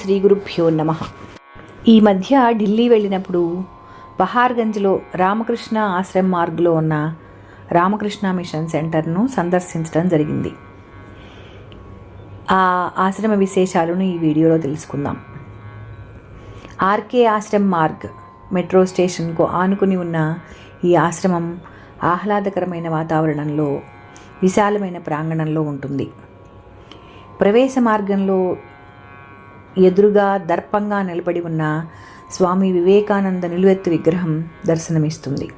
శ్రీ గురుభ్యో నమ. ఈ మధ్య ఢిల్లీ వెళ్ళినప్పుడు బహార్గంజ్లో రామకృష్ణ ఆశ్రమ్ మార్గ్లో ఉన్న రామకృష్ణ మిషన్ సెంటర్ను సందర్శించడం జరిగింది. ఆ ఆశ్రమ విశేషాలను ఈ వీడియోలో తెలుసుకుందాం. ఆర్కే ఆశ్రమ్ మార్గ్ మెట్రో స్టేషన్కు ఆనుకుని ఉన్న ఈ ఆశ్రమం ఆహ్లాదకరమైన వాతావరణంలో విశాలమైన ప్రాంగణంలో ఉంటుంది. ప్రవేశ మార్గంలో ఎదురుగా దర్పంగా నిలబడి ఉన్న స్వామి వివేకానంద నిలువెత్తు విగ్రహం దర్శనమిస్తుంది.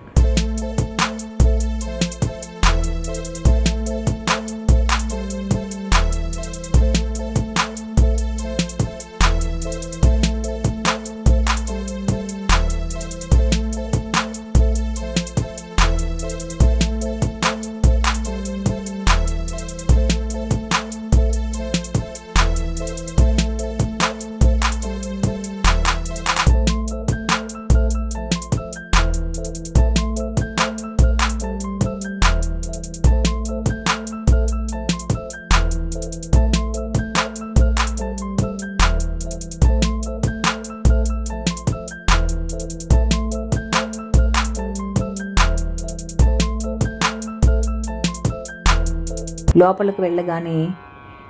లోపలికి వెళ్ళగానే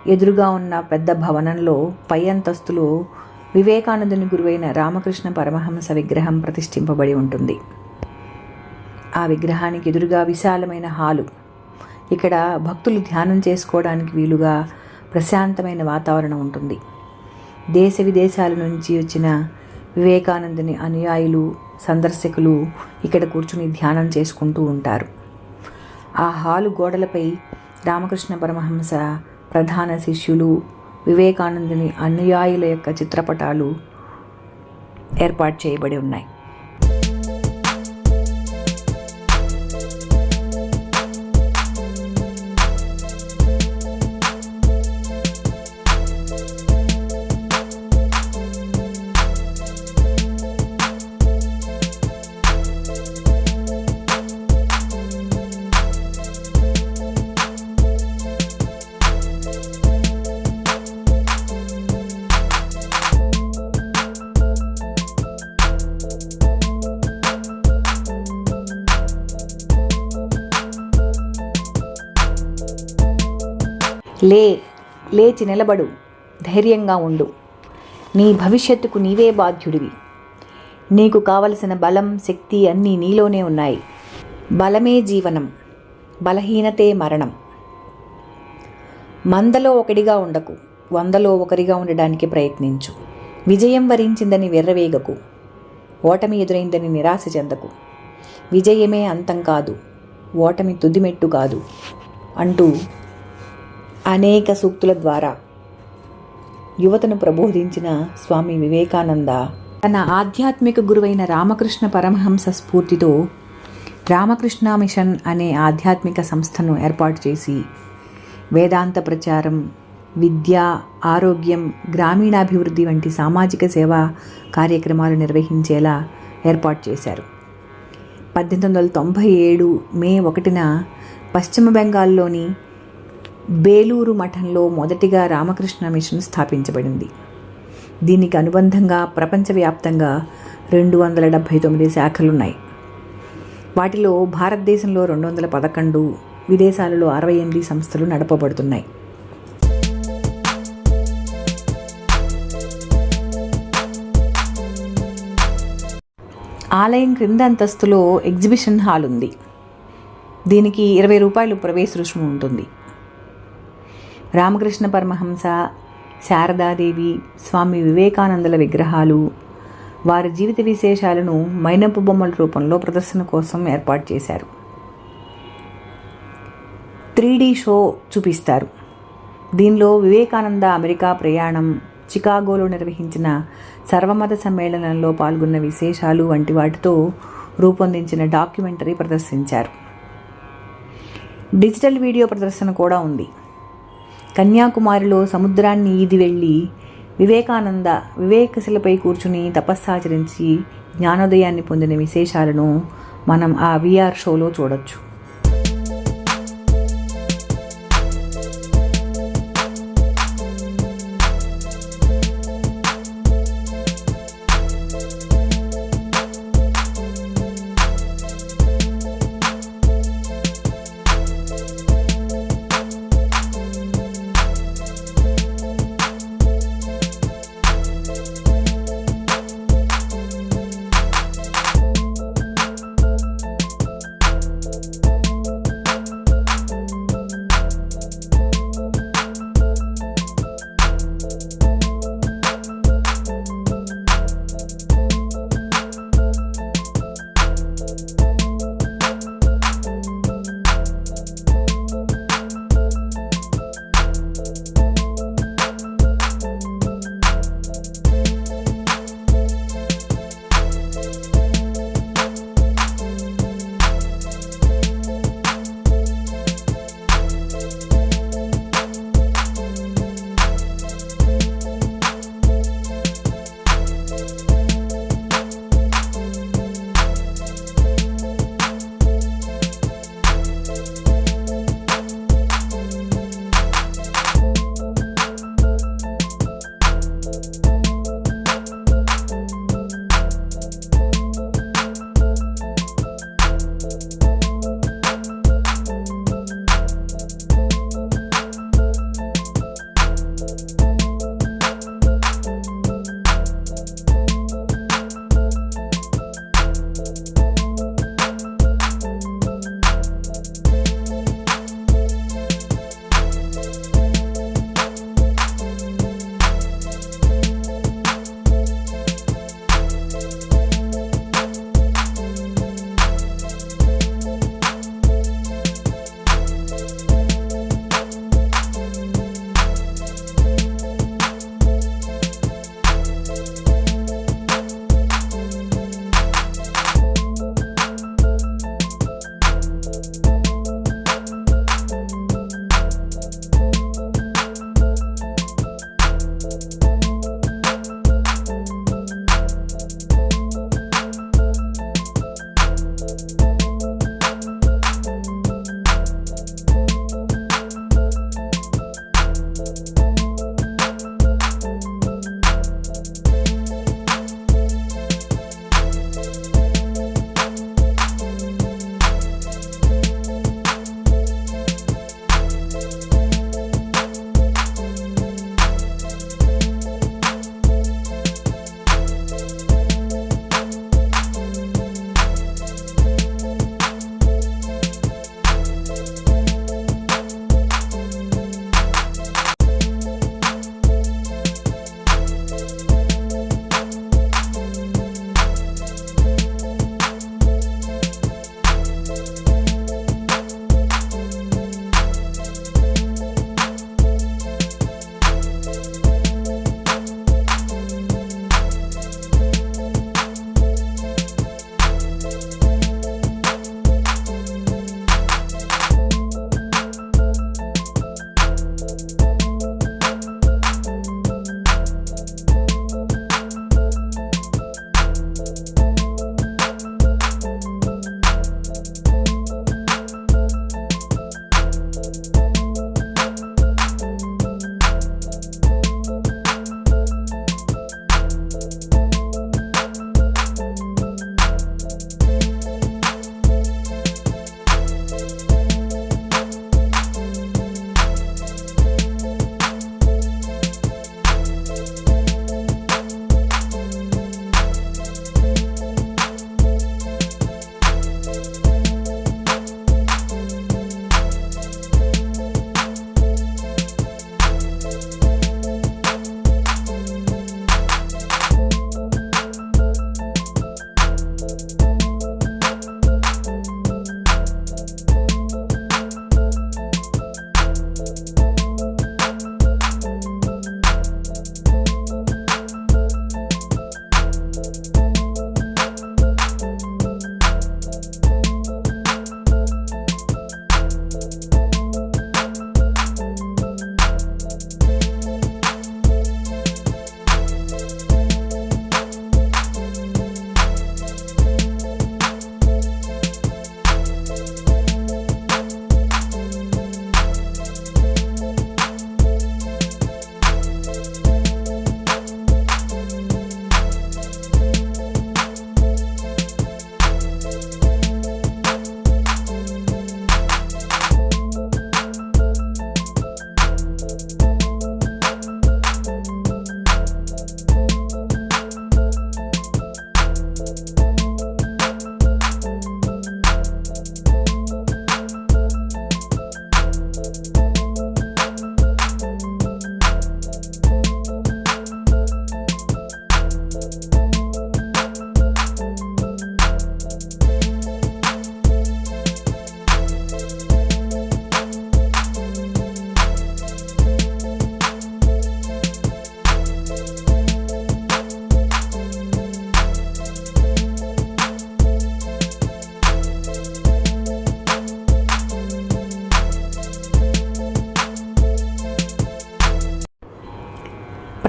ఎదురుగా ఉన్న పెద్ద భవనంలో పై అంతస్తులో వివేకానందుని గురువైన రామకృష్ణ పరమహంస విగ్రహం ప్రతిష్ఠింపబడి ఉంటుంది. ఆ విగ్రహానికి ఎదురుగా విశాలమైన హాలు. ఇక్కడ భక్తులు ధ్యానం చేసుకోవడానికి వీలుగా ప్రశాంతమైన వాతావరణం ఉంటుంది. దేశ విదేశాల నుంచి వచ్చిన వివేకానందుని అనుయాయులు సందర్శకులు ఇక్కడ కూర్చుని ధ్యానం చేసుకుంటూ ఉంటారు. ఆ హాలు గోడలపై రామకృష్ణ పరమహంస ప్రధాన శిష్యులు వివేకానందుని అనుయాయుల యొక్క చిత్రపటాలు ఏర్పాటు చేయబడి ఉన్నాయి. లే లేచి నిలబడు ధైర్యంగా ఉండు. నీ భవిష్యత్తుకు నీవే బాధ్యుడివి. నీకు కావలసిన బలం శక్తి అన్నీ నీలోనే ఉన్నాయి. బలమే జీవనం బలహీనతే మరణం. మందలో ఒకడిగా ఉండకు వందలో ఒకరిగా ఉండడానికి ప్రయత్నించు. విజయం వరించిందని వెర్రవేగకు ఓటమి ఎదురైందని నిరాశ చెందకు. విజయమే అంతం కాదు ఓటమి తుదిమెట్టు కాదు అంటూ అనేక సూక్తుల ద్వారా యువతను ప్రబోధించిన స్వామి వివేకానంద తన ఆధ్యాత్మిక గురువైన రామకృష్ణ పరమహంస స్ఫూర్తితో రామకృష్ణ మిషన్ అనే ఆధ్యాత్మిక సంస్థను ఏర్పాటు చేసి వేదాంత ప్రచారం విద్య ఆరోగ్యం గ్రామీణాభివృద్ధి వంటి సామాజిక సేవా కార్యక్రమాలు నిర్వహించేలా ఏర్పాటు చేశారు. పద్దెనిమిది వందల తొంభై ఏడు మే ఒకటిన పశ్చిమ బెంగాల్లోని బేలూరు మఠంలో మొదటిగా రామకృష్ణ మిషన్ స్థాపించబడింది. దీనికి అనుబంధంగా ప్రపంచవ్యాప్తంగా రెండు వందల డెబ్భై తొమ్మిది శాఖలున్నాయి. వాటిలో భారతదేశంలో రెండు వందల పదకొండు విదేశాలలో అరవై ఎనిమిది సంస్థలు నడపబడుతున్నాయి. ఆలయం క్రింద అంతస్తులో ఎగ్జిబిషన్ హాల్ ఉంది. దీనికి ఇరవై రూపాయలు ప్రవేశ రుసుము ఉంటుంది. రామకృష్ణ పరమహంస శారదాదేవి స్వామి వివేకానందుల విగ్రహాలు వారి జీవిత విశేషాలను మైనపు బొమ్మల రూపంలో ప్రదర్శన కోసం ఏర్పాటు చేశారు. త్రీడీ షో చూపిస్తారు. దీనిలో వివేకానంద అమెరికా ప్రయాణం చికాగోలో నిర్వహించిన సర్వమత సమ్మేళనంలో పాల్గొన్న విశేషాలు వంటి వాటితో రూపొందించిన డాక్యుమెంటరీ ప్రదర్శించారు. డిజిటల్ వీడియో ప్రదర్శన కూడా ఉంది. కన్యాకుమారిలో సముద్రాన్ని ఈది వెళ్ళి వివేకానంద వివేకశిలపై కూర్చుని తపస్సాచరించి జ్ఞానోదయాన్ని పొందిన విశేషాలను మనం ఆ విఆర్ షోలో చూడొచ్చు.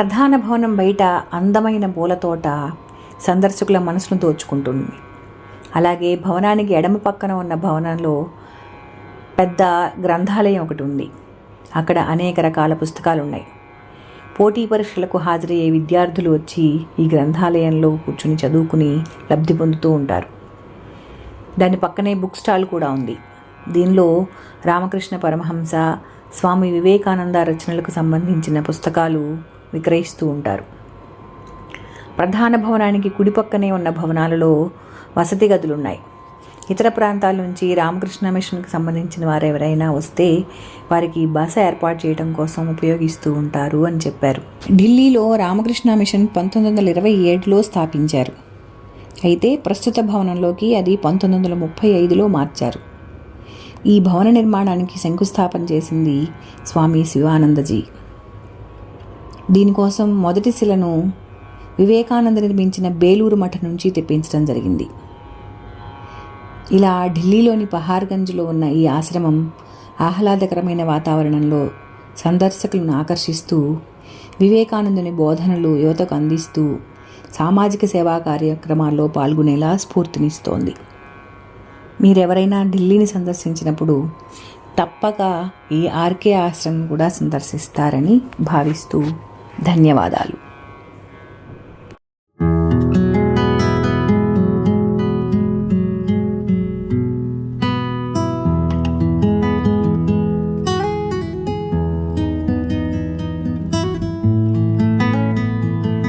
ప్రధాన భవనం బయట అందమైన పూలతోట సందర్శకుల మనసును దోచుకుంటుంది. అలాగే భవనానికి ఎడమ పక్కన ఉన్న భవనంలో పెద్ద గ్రంథాలయం ఒకటి ఉంది. అక్కడ అనేక రకాల పుస్తకాలు ఉన్నాయి పోటీ పరీక్షలకు హాజరయ్యే విద్యార్థులు వచ్చి ఈ గ్రంథాలయంలో కూర్చుని చదువుకుని లబ్ధి పొందుతూ ఉంటారు. దాని పక్కనే బుక్ స్టాల్ కూడా ఉంది. దీనిలో రామకృష్ణ పరమహంస స్వామి వివేకానంద రచనలకు సంబంధించిన పుస్తకాలు విక్రయిస్తూ ఉంటారు. ప్రధాన భవనానికి కుడి పక్కనే ఉన్న భవనాలలో వసతి గదులున్నాయి. ఇతర ప్రాంతాల నుంచి రామకృష్ణ మిషన్కి సంబంధించిన వారు ఎవరైనా వస్తే వారికి బస ఏర్పాటు చేయడం కోసం ఉపయోగిస్తూ ఉంటారు అని చెప్పారు. ఢిల్లీలో రామకృష్ణ మిషన్ పంతొమ్మిది వందల ఇరవై ఏడులో స్థాపించారు. అయితే ప్రస్తుత భవనంలోకి అది పంతొమ్మిది వందల ముప్పై ఐదులో మార్చారు. ఈ భవన నిర్మాణానికి శంకుస్థాపన చేసింది స్వామి శివానందజీ. దీనికోసం మొదటి శిలను వివేకానంద నిర్మించిన బేలూరు మఠం నుంచి తెప్పించడం జరిగింది. ఇలా ఢిల్లీలోని పహార్గంజ్లో ఉన్న ఈ ఆశ్రమం ఆహ్లాదకరమైన వాతావరణంలో సందర్శకులను ఆకర్షిస్తూ వివేకానందుని బోధనలు యువతకు అందిస్తూ సామాజిక సేవా కార్యక్రమాల్లో పాల్గొనేలా స్ఫూర్తినిస్తోంది. మీరెవరైనా ఢిల్లీని సందర్శించినప్పుడు తప్పక ఈ ఆర్కే ఆశ్రమం కూడా సందర్శిస్తారని భావిస్తూ ధన్యవాదాలు.